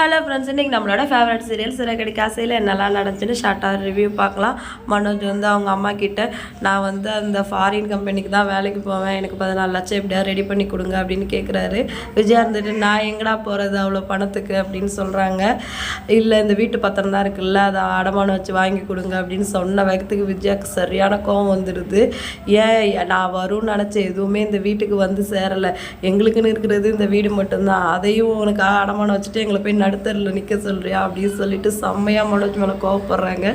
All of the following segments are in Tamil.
ஹலோ ஃப்ரெண்ட்ஸ் இன்றைக்கி நம்மளோட ஃபேவரட் சீரியல் சிறகடி காசையில் என்னெல்லாம் நடந்துச்சுன்னு ஷார்ட்டாக ரிவ்யூ பார்க்கலாம். மனோஜ் வந்து அவங்க அம்மா கிட்ட நான் வந்து அந்த ஃபாரின் கம்பெனிக்கு தான் வேலைக்கு போவேன். எனக்கு பதினாலு லட்சம் எப்படியா ரெடி பண்ணி கொடுங்க அப்படின்னு கேட்குறாரு விஜயா இருந்துட்டு நான் எங்கடா போகிறது அவ்வளோ பணத்துக்கு? அப்படின்னு சொல்கிறாங்க இல்லை இந்த வீட்டு பத்திரம் தான் இருக்குல்ல. அதை அடமானம் வச்சு வாங்கி கொடுங்க அப்படின்னு சொன்ன வகத்துக்கு விஜயாவுக்கு சரியான கோவம் வந்துடுது. ஏன்? நான் வரும்னு நினச்ச எதுவுமே இந்த வீட்டுக்கு வந்து சேரலை. எங்களுக்குன்னு இருக்கிறது இந்த வீடு மட்டும்தான். அதையும் உனக்கு அடமானம் வச்சுட்டு எங்களை போய் நடுத்தரில் நிற்க சொல்றியா அப்படின்னு சொல்லிட்டு செம்மையாக மனோஜ் மேலே கோவப்படுறாங்க.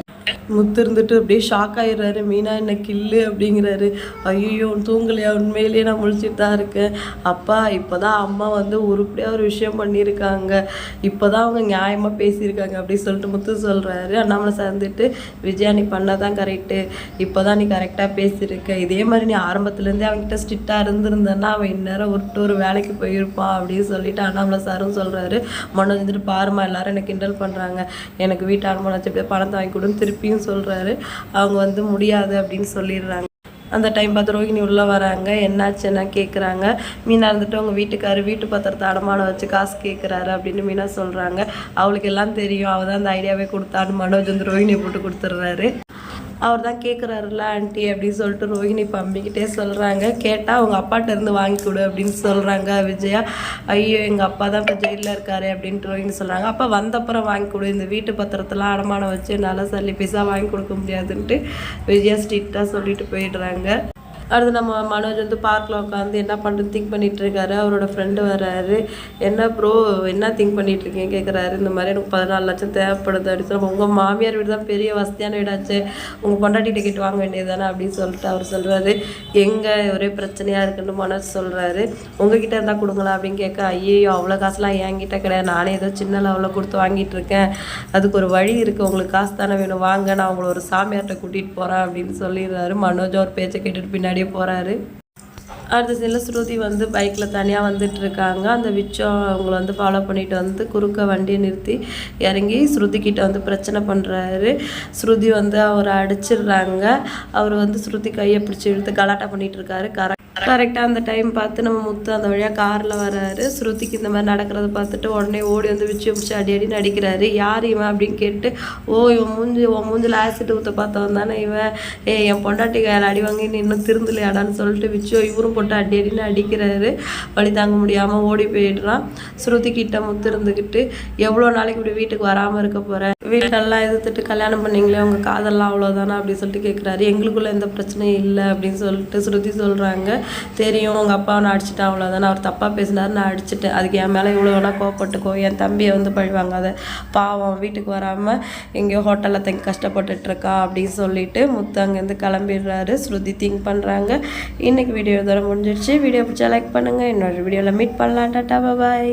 முத்து இருந்துட்டு அப்படியே ஷாக் ஆயிடுறாரு மீனா என்ன கில்லு அப்படிங்கிறாரு ஐயோ தூங்கலையா உண்மையிலேயே நான் முழிச்சிட்டு தான் இருக்கேன் அப்பா இப்போ தான் அம்மா வந்து உருப்படியாக ஒரு விஷயம் பண்ணியிருக்காங்க இப்போ தான் அவங்க நியாயமாக பேசியிருக்காங்க அப்படி சொல்லிட்டு முத்து சொல்கிறாரு அண்ணாமலை சேர்ந்துட்டு விஜயா நீ பண்ணதான் கரெக்டு இப்போ தான் நீ கரெக்டாக பேசியிருக்க இதே மாதிரி நீ ஆரம்பத்துலேருந்தே அவன்கிட்ட ஸ்ட்ரிக்டாக இருந்திருந்தேன்னா அவன் இந்நேரம் விட்டு ஒரு வேலைக்கு போயிருப்பான் அப்படின்னு சொல்லிட்டு அண்ணாமலை சாரும் சொல்கிறாரு மனோஜ் வந்துட்டு பாருமா எல்லாரும் என்னை கிண்டல் பண்ணுறாங்க எனக்கு வீட்டு அனுமதி வச்சு அப்படியே பணத்தை வாங்கி கொடுன்னு திருப்பியும் சொல்கிறாரு அவங்க வந்து முடியாது அப்படின்னு சொல்லிடுறாங்க. அந்த டைம் பார்த்து ரோஹிணி உள்ளே வராங்க. என்னாச்சுன்னா கேட்குறாங்க மீனா இருந்துட்டு அவங்க வீட்டுக்காரு வீட்டு பத்திரத்தை அடமானம் வச்சு காசு கேட்குறாரு அப்படின்னு மீனா சொல்கிறாங்க அவளுக்கு எல்லாம் தெரியும். அவள் தான் அந்த ஐடியாவே கொடுத்தான்னு மனோஜ் வந்து ரோஹிணியை போட்டு கொடுத்துட்றாரு. அவர் தான் கேட்குறாருல ஆண்டி அப்படின்னு சொல்லிட்டு ரோஹிணி பம்பிக்கிட்டே சொல்கிறாங்க கேட்டால் அவங்க அப்பாட்ட இருந்து வாங்கி கொடு அப்படின்னு சொல்கிறாங்க விஜயா. ஐயோ எங்கள் அப்பா தான் இப்போ ஜெயிலில் இருக்காரு அப்படின்ட்டு ரோஹிணி சொல்கிறாங்க அப்பா வந்தப்புறம் வாங்கி கொடு. இந்த வீட்டு பத்திரத்தெல்லாம் அடமானம் வச்சு நல்லா சல்லி பைசா வாங்கி கொடுக்க முடியாதுன்ட்டு விஜயா ஸ்ட்ரிக்டாக சொல்லிட்டு போயிடுறாங்க. அடுத்து நம்ம மனோஜ் வந்து பார்க்கில் உட்காந்து என்ன பண்ணுறது திங்க் பண்ணிகிட்ருக்காரு அவரோட ஃப்ரெண்டு வராரு என்ன ப்ரோ என்ன திங்க் பண்ணிகிட்ருக்கீங்க இருக்கீங்க கேட்குறாரு இந்த மாதிரி எனக்கு பதினாலு லட்சம் தேவைப்படுது அப்படின்னு சொல்லி உங்கள் மாமியார் வீடு தான் பெரிய வசதியான வீடாச்சு. உங்கள் பொண்டாட்டி டிக்கெட் வாங்க வேண்டியது தானே அப்படின்னு சொல்லிட்டு அவர் சொல்கிறாரு எங்கே ஒரே பிரச்சனையாக இருக்குன்னு மனோஜ் சொல்கிறாரு உங்ககிட்ட இருந்தால் கொடுங்களா அப்படின்னு கேட்க ஐயோ அவ்வளோ காசுலாம் என்கிட்ட கிடையாது. நானே ஏதோ சின்ன லெவலில் கொடுத்து வாங்கிட்டு இருக்கேன். அதுக்கு ஒரு வழி இருக்குது உங்களுக்கு காசு தானே வேணும். வாங்க நான் உங்களை ஒரு சாமியார்கிட்ட கூட்டிகிட்டு போகிறேன் அப்படின்னு சொல்லிடுறாரு. மனோஜ் ஒரு பேச்சை கேட்டுட்டு பின்னாடியே போகிறாரு அடுத்த சைடில் ஸ்ருதி வந்து பைக்கில் தனியாக வந்துட்டு இருக்காங்க அந்த விச்சம் அவங்கள வந்து ஃபாலோ பண்ணிட்டு வந்து குறுக்க வண்டியை நிறுத்தி இறங்கி ஸ்ருதி கிட்ட வந்து பிரச்சனை பண்ணுறாரு ஸ்ருதி வந்து அவரை அடிச்சிடுறாங்க. அவர் வந்து ஸ்ருதி கையை பிடிச்சி இழுத்து கலாட்டா பண்ணிட்டு இருக்காரு கரெக்டாக அந்த டைம் பார்த்து நம்ம முத்து அந்த வழியாக காரில் வராரு. ஸ்ருதிக்கு இந்த மாதிரி நடக்கிறத பார்த்துட்டு உடனே ஓடி வந்து விச்சு பிடிச்சி அடி அடி நடிக்கிறாரு யார் இவன் அப்படின்னு கேட்டு ஓ இவன் மூஞ்சி உன் மூஞ்சில் ஆசிட் ஊற்ற பார்த்தவன் தானே இவன். ஏ என் பொண்டாட்டி கையில் அடி வாங்கி நீ இன்னும் திருந்தலையாடான்னு சொல்லிட்டு விச்சோ இவரும் போட்டு அடி அடின்னு அடிக்கிறாரு. வழி தாங்க முடியாமல் ஓடி போயிடுறான். ஸ்ருதி கிட்ட முத்து இருந்துக்கிட்டு எவ்வளோ நாளைக்கு இப்படி வீட்டுக்கு வராமல் இருக்க போகிறேன் வீட்டெல்லாம் எதிர்த்துட்டு கல்யாணம் பண்ணீங்களே உங்கள் காதெல்லாம் அவ்வளோதானா அப்படின்னு சொல்லிட்டு கேட்குறாரு எங்களுக்குள்ளே எந்த பிரச்சனையும் இல்லை அப்படின்னு சொல்லிட்டு ஸ்ருதி சொல்கிறாங்க தெரியும் உங்கள் அப்பா நான் அடிச்சிட்டேன் அவ்வளோதானே அவர் தப்பாக பேசினார் நான் அடிச்சிட்டேன். அதுக்கு என் மேலே இவ்வளோ வேணால் கோவப்பட்டுக்கோ என் தம்பியை வந்து பழிவாங்க அதை பாவம் வீட்டுக்கு வராமல் எங்கேயோ ஹோட்டலில் தங்கி கஷ்டப்பட்டுட்டு இருக்கா அப்படின்னு சொல்லிட்டு முத்து அங்கேருந்து கிளம்பிடுறாரு. ஸ்ருதி திங்க் பண்ணுறாங்க இன்றைக்கி வீடியோ இதோட முடிஞ்சிடுச்சு வீடியோ பிடிச்சா லைக் பண்ணுங்கள் இன்னொரு வீடியோவில் மீட் பண்ணலாம். டாட்டா பாய்